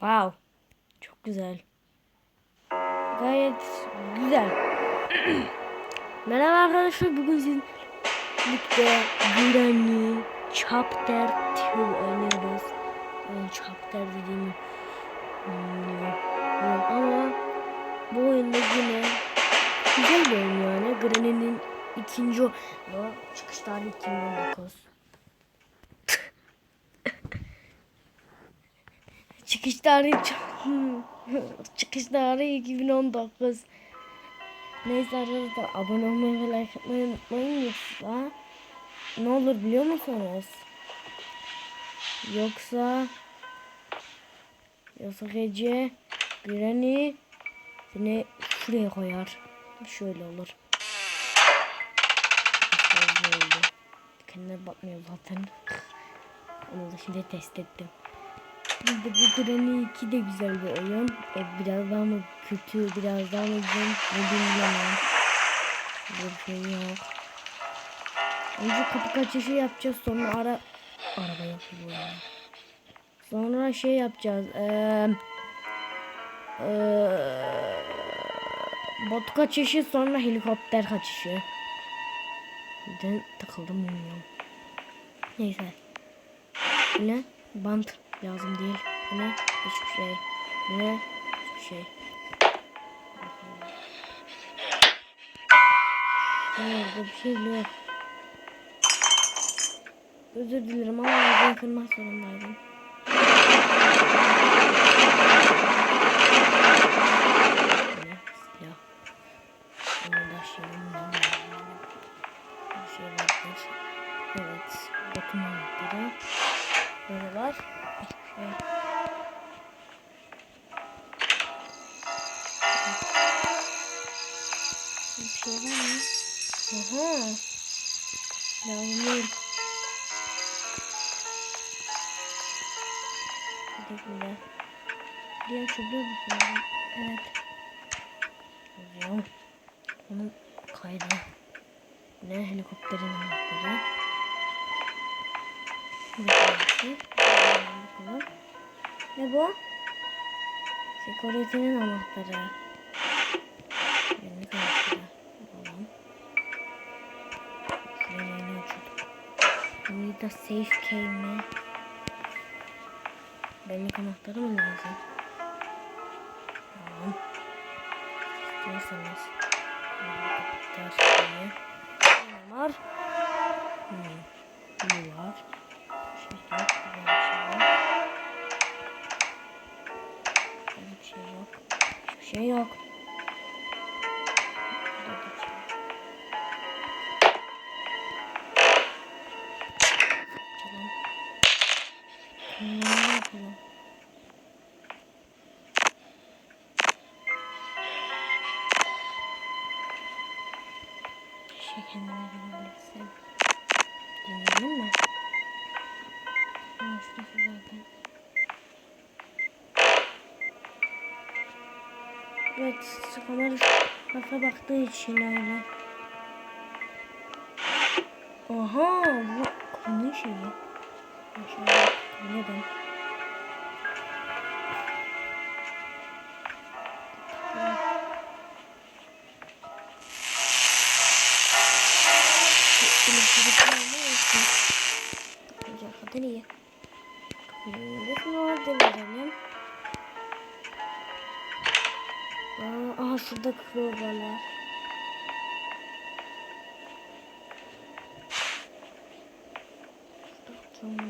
Wow. Çok güzel. Gayet güzel. Merhaba arkadaşlar. Bugün sizinle birlikte Granny Chapter 2 oynuyoruz. Yani Chapter dediğimi bilmiyorum. Ama bu oyunda yine güzel bir oyun yani. Granny'nin ikinci oyunu. Çıkış tarihi 2019. Çıkış tarihi çıkış tarihi 2019. Neyse arkadaşlar abone olmayı ve like atmayı unutmayın yoksa ne olur biliyor musunuz? Yoksa yoksa gece Granny seni şuraya koyar. Şöyle olur. Kendine bakmıyor zaten. Onu da şimdi test ettim. Bir de bu Granny 2 de güzel bir oyun. E, biraz daha mı kötü, biraz daha mı güzel ne bilmiyorum. Bir şey yok. Önce kapı kaçışı yapacağız sonra ara... Araba yapıyor ya. Sonra şey yapacağız. Eee... Eee... Bot kaçışı sonra helikopter kaçışı. Neden takıldım bilmiyorum. Neyse. Ne? Bant lazım değil. Bu ne? Hiçbir şey. Bu ne? Hiçbir şey. Burada bir şey yok. Özür dilerim ama ağzını kırmak zorundaydım. Bu ne? Silah. Bunu da Böyle var. Şey. Bir şey var mı? Bir de böyle. Diğer şey var. Evet. Yazıyorum. Onun kaydı. Ne helikopterin anahtarı. Burası. Ne bu? Security'nin anahtarı. Benim anahtarı. Bakalım. Şuraya yeni açıyorduk. Need a safe key mi? Benim anahtarı mı lazım? Tamam. İstiyorsanız. Ne var? Bir şey yok. Şey kendime verebilirsin. Deneyelim mi? Aa, şurası zaten. Evet, kamera kafa baktığı için öyle. Oha, bu kanın şeyi. Aşağıya neden? Kadın iyi. Bunu deneyelim. Aa, şurada crowbarlar. Şurada.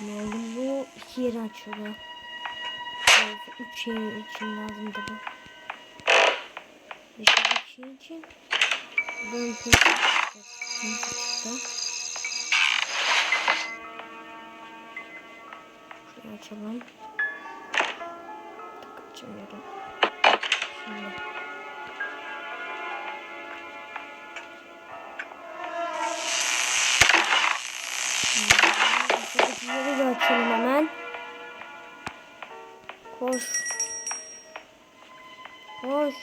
Ne oldu bu? İki yeri açıyor. Evet, üç şey için lazımdı bu. Yeşil şey için. Ben pek çıktı. Açalım. Tak açamıyorum. Şimdi. Şuradakileri de açalım hemen. Koş. Koş.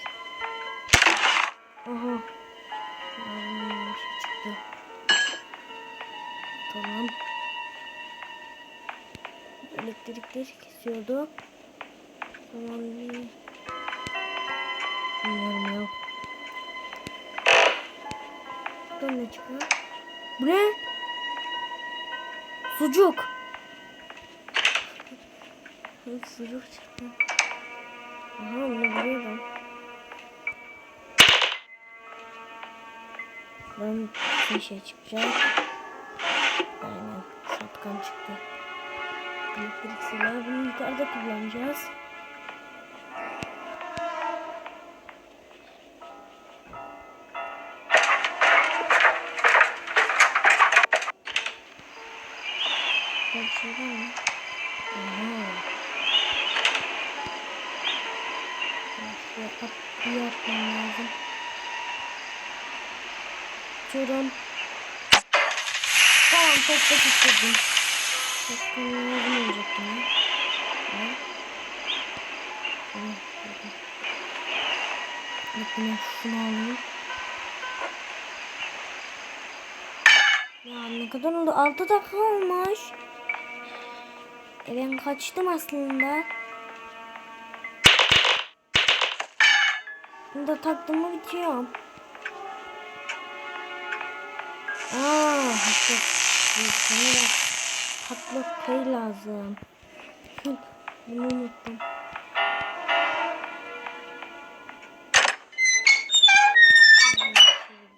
Elektrikleri kesiyordu. Tamam bir... Bilmiyorum ya. Buradan ne çıkıyor? Bu ne? Sucuk. Sucuk çıktı. Aha onu biliyorum. Ben bir şey çıkacak. Aynen. Şatkan çıktı. Silahı bunu yukarıda kullanacağız. Bir şey var mı? Aha. Şuraya. Tamam çok da tuturdum. Çok olacak yine. Bakın. Şunu alayım. Ya ne kadar oldu? 6 dakika olmuş. E ben kaçtım aslında. Bunu da taktım mı bitiyor. Aa, haklı. Sana da tatlı köy lazım. Bunu unuttum.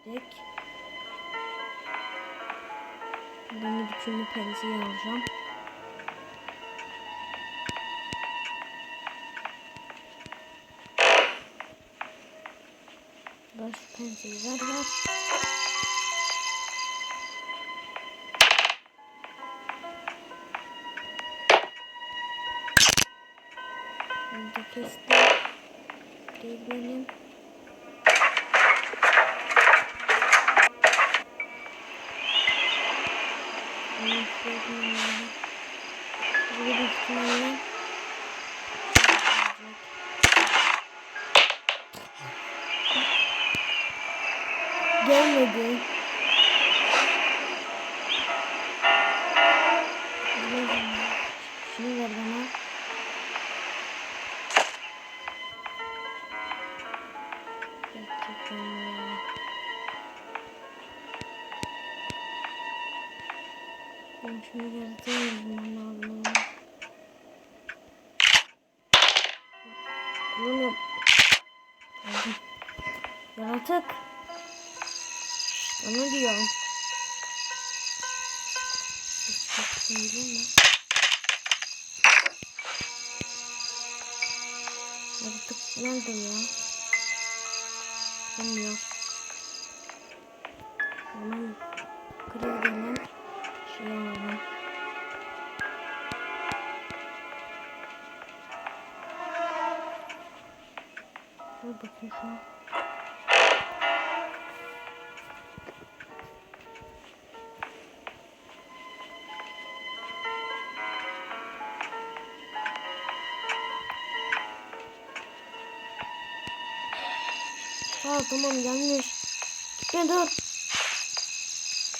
Çevirdik. Ben de bütün penseyi alacağım. Ver şu penseyi ver ver. Bunu da kestim. Devrelim. Bunu şöyle Büyük ihtimalle Ben şunu yaratayım lazım. Bunu. Yaratık. Onu diyorum. Yaratık nerede ya? Bilmiyorum. Hemen kırıl denen şey alalım. Dur bakayım şu an. Aa tamam gelmiş. Gitme dur.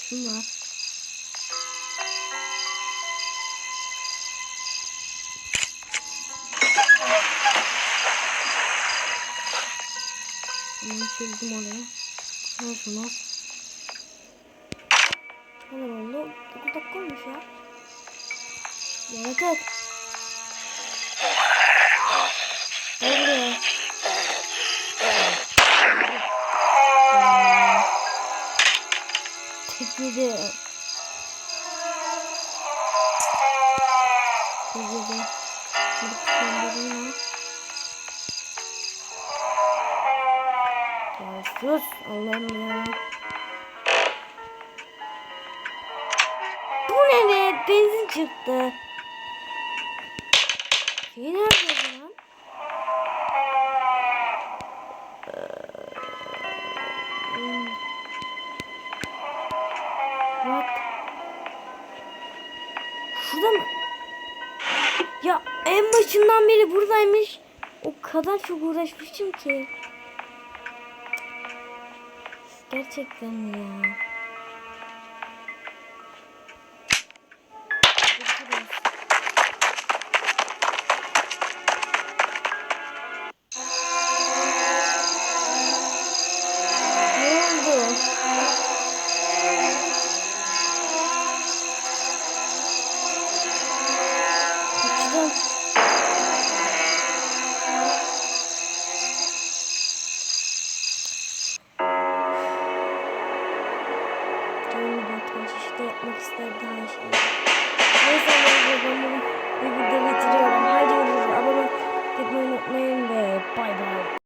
Şunlar. Hemen çizdim oraya. Al şunu. Hemen oldu. 9 dakika olmuş ya. Yaratık. Gel Tekmedi. Tekmedi. Lütfen Ya sus Allah'ım ya. Bu ne be? Benzin çıktı. Şey nerede başından beri buradaymış. O kadar çok uğraşmışım ki. Gerçekten ya?